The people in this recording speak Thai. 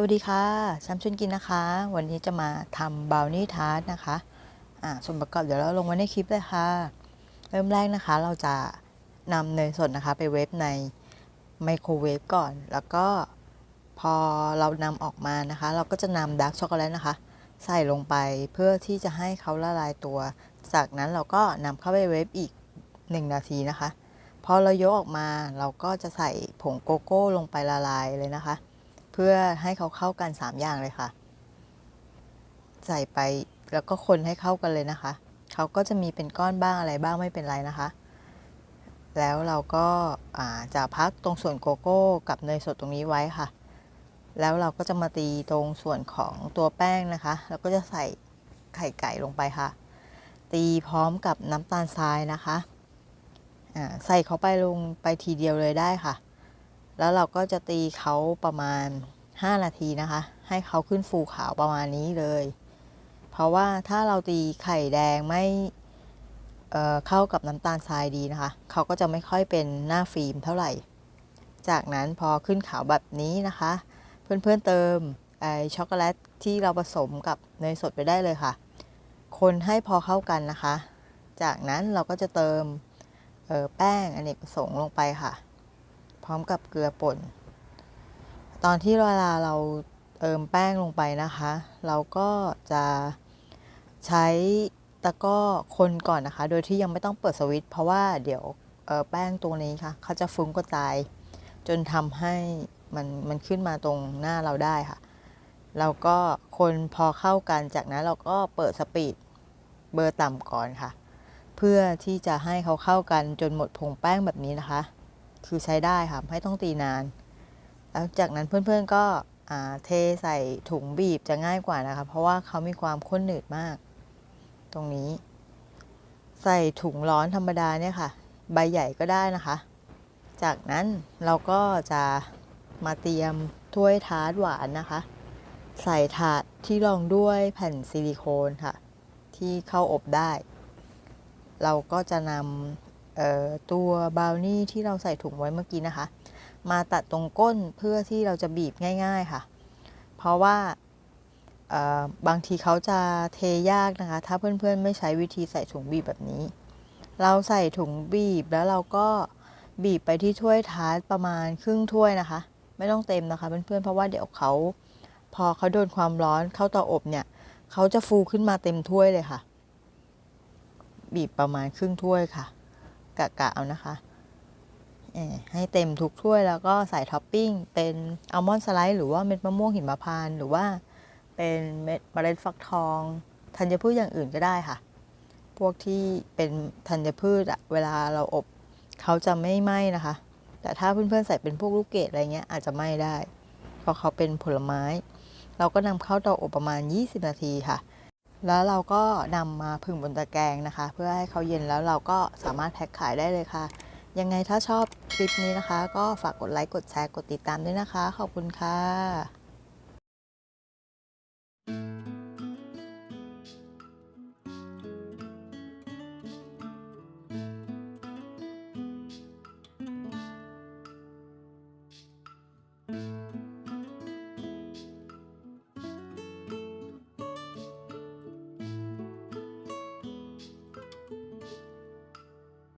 สวัสดีค่ะช้ำชวนกินนะคะ วันนี้จะมาทำบราวนี่ทาร์ตนะคะ อ่า ส่วนประกอบเดี๋ยวเราลงไว้ในคลิปเลยค่ะ เริ่มแรกนะคะ เราจะนำเนยสดนะคะ ไปเวฟในไมโครเวฟก่อน แล้วก็พอเรานำออกมานะคะ เราก็จะนำดาร์กช็อกโกแลตนะคะ ใส่ลงไปเพื่อที่จะให้เขาละลายตัว จากนั้นเราก็นำเข้าไปเวฟอีก 1 นาทีนะคะ พอเรายกออกมาเราก็จะใส่ผงโกโก้ลงไปละลายเลยนะคะ พื่อให้เขาเข้ากัน 3 อย่างเลยค่ะ ใส่ไปแล้วก็คนให้เข้ากันเลยนะคะ เขาก็จะมีเป็นก้อนบ้างอะไรบ้างไม่เป็นไรนะคะ แล้วเราก็จะพักตรงส่วนโกโก้กับเนยสดตรงนี้ไว้ค่ะ แล้วเราก็จะมาตีตรงส่วนของตัวแป้งนะคะ แล้วก็จะใส่ไข่ไก่ลงไปค่ะ ตีพร้อมกับน้ำตาลทรายนะคะใส่เขาไปลงไปทีเดียวเลยได้ค่ะ แล้วเราก็จะตีเขาประมาณ 5 นาทีนะคะ ให้เขาขึ้นฟูขาวประมาณนี้เลย เพราะว่าถ้าเราตีไข่แดงไม่เเข้ากับน้ำตาลทรายดีนะคะ เขาก็จะไม่ค่อยเป็นหน้าฟิล์มเท่าไหร่ จากนั้นพอขึ้นขาวแบบนี้นะคะ เพื่อนๆเติมไอช็อกโกแลตที่เราผสมกับเนยสดไปได้เลยค่ะ คนให้พอเข้ากันนะคะ จากนั้นเราก็จะเติมแป้งอเนกประสงค์ลงไปค่ะ ร้อมกับเกลือป่น ตอนที่เวลาเราเติมแป้งลงไปนะคะ เราก็จะใช้ตะก้อคนก่อนนะคะ โดยที่ยังไม่ต้องเปิดสวิตช์เพราะว่าเดี๋ยวแป้งตรงนี้ค่ะเขาจะฟุ้งกระจาย จนทำให้มันมันขึ้นมาตรงหน้าเราได้ค่ะ เราก็คนพอเข้ากันจากนั้นเราก็เปิดสปีดเบอร์ต่ำก่อนค่ะ เพื่อที่จะให้เขาเข้ากันจนหมดผงแป้งแบบนี้นะคะ คือใช้ได้ค่ะไม่ต้องตีนาน แล้วจากนั้นเพื่อนๆก็เทใส่ถุงบีบจะง่ายกว่านะคะ เพราะว่าเขามีความข้นหนืดมาก ตรงนี้ ใส่ถุงร้อนธรรมดาเนี่ยค่ะ ใบใหญ่ก็ได้นะคะ จากนั้นเราก็จะมาเตรียมถ้วยทาร์ตหวานนะคะ ใส่ถาดที่รองด้วยแผ่นซิลิโคนค่ะ ที่เข้าอบได้ เราก็จะนำ ตัวบาวนี่ที่เราใส่ถุงไว้เมื่อกี้นะคะ มาตัดตรงก้นเพื่อที่เราจะบีบง่ายๆค่ะ เพราะว่าบางทีเขาจะเทยากนะคะ ถ้าเพื่อนๆไม่ใช้วิธีใส่ถุงบีบแบบนี้ เราใส่ถุงบีบแล้วเราก็บีบไปที่ถ้วยทาร์ตประมาณครึ่งถ้วยนะคะ ไม่ต้องเต็มนะคะเพื่อนๆเพราะว่าเดี๋ยวเขาพอเขาโดนความร้อนเข้าเตาอบเนี่ยเขาจะฟูขึ้นมาเต็มถ้วยเลยค่ะ บีบประมาณครึ่งถ้วยค่ะ กะกะเอานะคะให้เต็มทุกถ้วยแล้วก็ใส่ท็อปปิ้งเป็นอัลมอนด์สไลด์หรือว่าเม็ดมะม่วงหิมพานต์หรือว่าเป็นเม็ดเมล็ดฟักทองธัญพืชอย่างอื่นก็ได้ค่ะ พวกที่เป็นธัญพืชอะเวลาเราอบเขาจะไม่ไหม้นะคะ แต่ถ้าเพื่อนๆใส่เป็นพวกลูกเกดอะไรเงี้ยอาจจะไหม้ได้เพราะเขาเป็นผลไม้ เราก็นำเข้าเตาอบประมาณ 20 นาทีค่ะ แล้วเราก็นำมาผึ่งบนตะแกรงนะคะ เพื่อให้เขาเย็นแล้วเราก็สามารถแพ็คขายได้เลยค่ะ ยังไงถ้าชอบคลิปนี้นะคะ ก็ฝากกดไลค์กดแชร์กดติดตามด้วยนะคะ ขอบคุณค่ะ